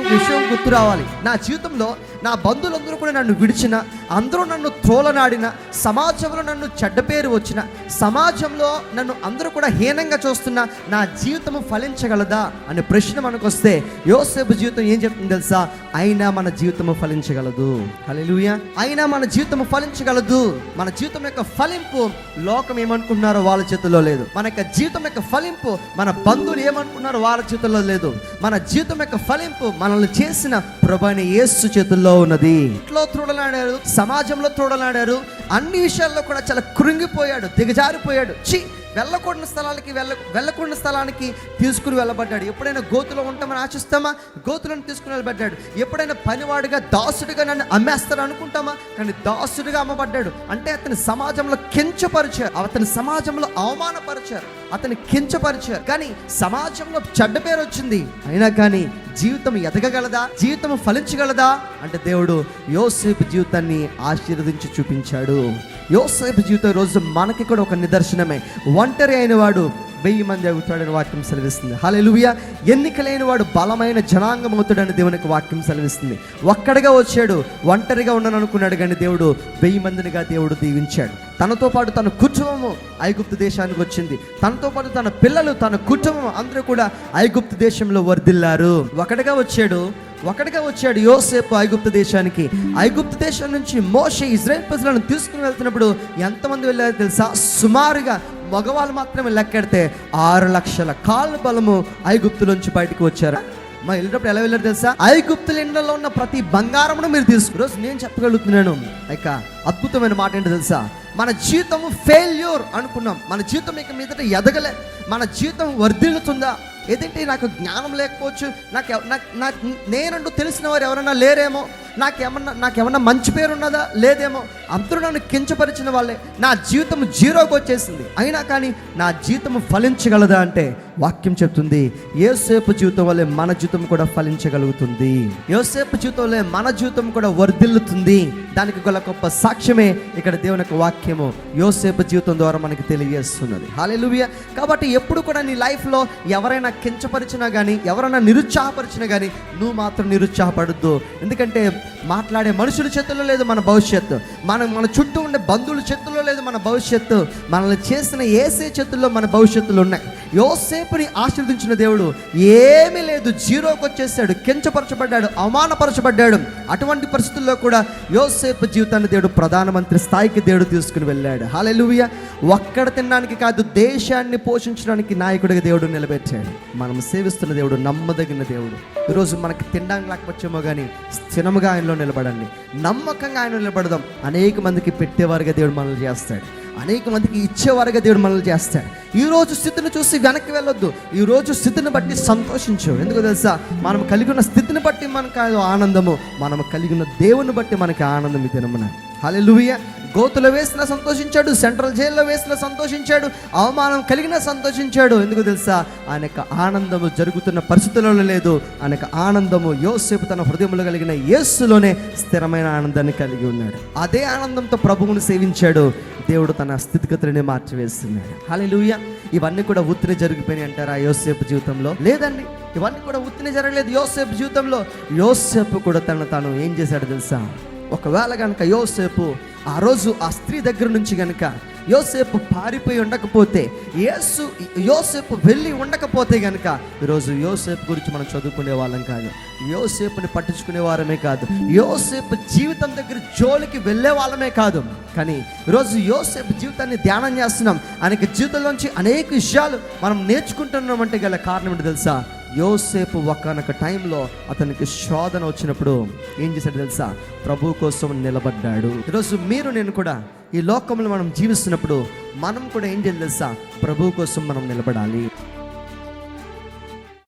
ఒక విషయం గుర్తు రావాలి. నా జీవితంలో నా బంధువులందరూ కూడా నన్ను విడిచిన అందరూ నన్ను త్రోలనాడిన సమాజంలో నన్ను చెడ్డ పేరు వచ్చిన సమాజంలో నన్ను అందరూ కూడా హీనంగా చూస్తున్న నా జీవితము ఫలించగలదా అనే ప్రశ్న మనకు వస్తే యోసేపు జీవితం ఏం చెప్తుంది తెలుసా? అయినా మన జీవితము ఫలించగలదు. హల్లెలూయా. అయినా మన జీవితము ఫలించగలదు. మన జీవితం యొక్క ఫలింపు లోకం ఏమనుకుంటున్నారో వాళ్ళ చేతుల్లో లేదు. మన యొక్క జీవితం యొక్క ఫలింపు మన బంధువులు ఏమనుకున్నారో వాళ్ళ చేతుల్లో లేదు. మన జీవితం యొక్క ఫలింపు మనల్ని చేసిన ప్రభాని యేసు చేతుల్లో ఉన్నది. ఇంట్లో త్రోడలాడారు సమాజంలో త్రోడలాడారు అన్ని విషయాల్లో కూడా చాలా కృంగిపోయాడు దిగజారిపోయాడు. చి వెళ్ళకూడని స్థలాలకి వెళ్ళ వెళ్ళకూడని స్థలానికి తీసుకుని వెళ్ళబడ్డాడు. ఎప్పుడైనా గోతులో ఉంటామని ఆశిస్తామా? గోతులను తీసుకుని వెళ్ళబడ్డాడు. ఎప్పుడైనా పనివాడుగా దాసుడిగా నన్ను అమ్మేస్తాను అనుకుంటామా? కానీ దాసుడిగా అమ్మబడ్డాడు. అంటే అతని సమాజంలో కించపరిచారు. అతని సమాజంలో అవమానపరిచారు. అతని కించపరిచారు. కానీ సమాజంలో చెడ్డ పేరు వచ్చింది. అయినా కానీ జీవితం ఎదగగలదా? జీవితం ఫలించగలదా? అంటే దేవుడు యోసేపు జీవితాన్ని ఆశీర్వదించి చూపించాడు. యోసేపు జీవితం రోజు మనకి కూడా ఒక నిదర్శనమే. ఒంటరి అయిన వాడు వెయ్యి మంది అవుతాడని వాక్యం సెలవిస్తుంది. హల్లెలూయ. ఎన్నికలేని వాడు బలమైన జనాంగం అవుతాడని దేవునికి వాక్యం సెలవిస్తుంది. ఒక్కడిగా వచ్చాడు ఒంటరిగా ఉండను అనుకున్నాడు కానీ దేవుడు వెయ్యి మందినిగా దేవుడు దీవించాడు. తనతో పాటు తన కుటుంబము ఐగుప్తు దేశానికి వచ్చింది. తనతో పాటు తన పిల్లలు తన కుటుంబం అందరూ కూడా ఐగుప్తు దేశంలో వర్ధిల్లారు. ఒకటిగా వచ్చాడు ఒకటిగా వచ్చాడు యోసేపు ఐగుప్తు దేశానికి. ఐగుప్తు దేశం నుంచి మోషే ఇజ్రాయెల్ ప్రజలను తీసుకుని వెళ్తున్నప్పుడు ఎంతమంది వెళ్ళారో తెలుసా? సుమారుగా మగవాళ్ళు మాత్రమే లెక్కెడితే ఆరు లక్షల కాళ్ళ బలము ఐగుప్తు నుంచి బయటకు వచ్చారు. మా వెళ్ళినప్పుడు ఎలా వెళ్ళారు తెలుసా? ఐగుప్తుల ఇండ్లలో ఉన్న ప్రతి బంగారమును మీరు తీసుకు రోజు నేను చెప్పగలుగుతున్నాను. ఇక అద్భుతమైన మాట ఏంటో తెలుసా? మన జీవితం ఫెయిల్యూర్ అనుకున్నాం. మన జీవితం ఇక మీదట ఎదగలే. మన జీవితం వర్ధిల్లుతుందా? ఏదంటే నాకు జ్ఞానం లేకపోవచ్చు నాకు నాకు నాకు నేనంటూ తెలిసిన వారు ఎవరైనా లేరేమో? నాకేమన్నా నాకేమన్నా మంచి పేరు ఉన్నదా లేదేమో. అందరూ నన్ను కించపరిచిన వాళ్ళే. నా జీవితం జీరోకి వచ్చేసింది. అయినా కానీ నా జీవితం ఫలించగలదా అంటే వాక్యం చెప్తుంది. ఏసేపు జీవితం వల్లే మన జీవితం కూడా ఫలించగలుగుతుంది. యోసేపు జీవితం వల్లే మన జీవితం కూడా వర్ధిల్లుతుంది. దానికి గల గొప్ప సాక్ష్యమే ఇక్కడ దేవుని యొక్క వాక్యము. యోసేపు జీవితం ద్వారా మనకి తెలియజేస్తున్నది. హాలెలువియ కాబట్టి ఎప్పుడు కూడా నీ లైఫ్లో ఎవరైనా కించపరిచినా కానీ ఎవరైనా నిరుత్సాహపరిచినా కానీ నువ్వు మాత్రం నిరుత్సాహపడద్దు. ఎందుకంటే మాట్లాడే మనుషుల చేతుల్లో లేదు మన భవిష్యత్తు. మన మన చుట్టూ ఉండే బంధువుల చేతుల్లో లేదు మన భవిష్యత్తు. మనల్ని చేసిన ఏసే చేతుల్లో మన భవిష్యత్తులు ఉన్నాయి. యోసేపుని ఆశీర్వదించిన దేవుడు ఏమీ లేదు. జీరోకి వచ్చేసాడు. కించపరచబడ్డాడు. అవమానపరచబడ్డాడు. అటువంటి పరిస్థితుల్లో కూడా యోసేపు జీవితాన్ని దేవుడు ప్రధానమంత్రి స్థాయికి దేవుడు తీసుకుని వెళ్ళాడు. హాలెలువియ ఒక్కడ తినడానికి కాదు దేశాన్ని పోషించడానికి నాయకుడిగా దేవుడు నిలబెట్టాడు. మనం సేవిస్తున్న దేవుడు నమ్మదగిన దేవుడు. ఈరోజు మనకి తినడానికి లేకపోవచ్చేమో కానీ స్థిరముగా ఆయనలో నిలబడండి. నమ్మకంగా ఆయన నిలబడదాం. అనేక మందికి పెట్టేవారుగా దేవుడు మనల్ని చేస్తాడు. అనేక మందికి ఇచ్చేవారుగా దేవుడు మనల్ని చేస్తాడు. ఈ రోజు స్థితిని చూసి వెనక్కి వెళ్ళొద్దు. ఈ రోజు స్థితిని బట్టి సంతోషించు. ఎందుకు తెలుసా? మనం కలిగి ఉన్న స్థితిని బట్టి మనకు ఆనందము. మనం కలిగి ఉన్న దేవుని బట్టి మనకి ఆనందం ఈ దినమున. హల్లెలూయా గోతులో వేసిన సంతోషించాడు సెంట్రల్ జైల్లో వేసిన సంతోషించాడు అవమానం కలిగిన సంతోషించాడు. ఎందుకు తెలుసా? ఆయన యొక్క ఆనందము జరుగుతున్న పరిస్థితులలో లేదు. ఆయన యొక్క ఆనందము యోసేపు తన హృదయంలో కలిగిన యేస్సులోనే స్థిరమైన ఆనందాన్ని కలిగి ఉన్నాడు. అదే ఆనందంతో ప్రభువును సేవించాడు. దేవుడు తన స్థితిగతులని మార్చివేస్తున్నాడు. లూయ ఇవన్నీ కూడా ఉత్తిని జరిగిపోయినాయి అంటారా యోసేపు జీవితంలో? లేదండి. ఇవన్నీ కూడా ఉత్తిని జరగలేదు యోసేపు జీవితంలో. యోసేపు కూడా తను తాను ఏం చేశాడు తెలుసా? ఒకవేళ కనుక యోసేపు ఆ రోజు ఆ స్త్రీ దగ్గర నుంచి కనుక యోసేపు పారిపోయి ఉండకపోతే యేసు యోసేపు వెళ్ళి ఉండకపోతే గనక ఈరోజు యోసేపు గురించి మనం చదువుకునే వాళ్ళం కాదు. యోసేపుని పట్టించుకునే వారమే కాదు. యోసేపు జీవితం దగ్గర జోలికి వెళ్ళే వాళ్ళమే కాదు. కానీ ఈరోజు యోసేపు జీవితాన్ని ధ్యానం చేస్తున్నాం. ఆయనకి జీవితంలోంచి అనేక విషయాలు మనం నేర్చుకుంటున్నామంటే గల కారణం ఏంటి తెలుసా? యోసేపు ఒకనొక టైంలో అతనికి శోధన వచ్చినప్పుడు ఏం చేశాడు తెలుసా? ప్రభు కోసం నిలబడ్డాడు. ఈరోజు మీరు నేను కూడా ఈ లోకంలో మనం జీవిస్తున్నప్పుడు మనం కూడా ఏం చేయాలి తెలుసా? ప్రభు కోసం మనం నిలబడాలి.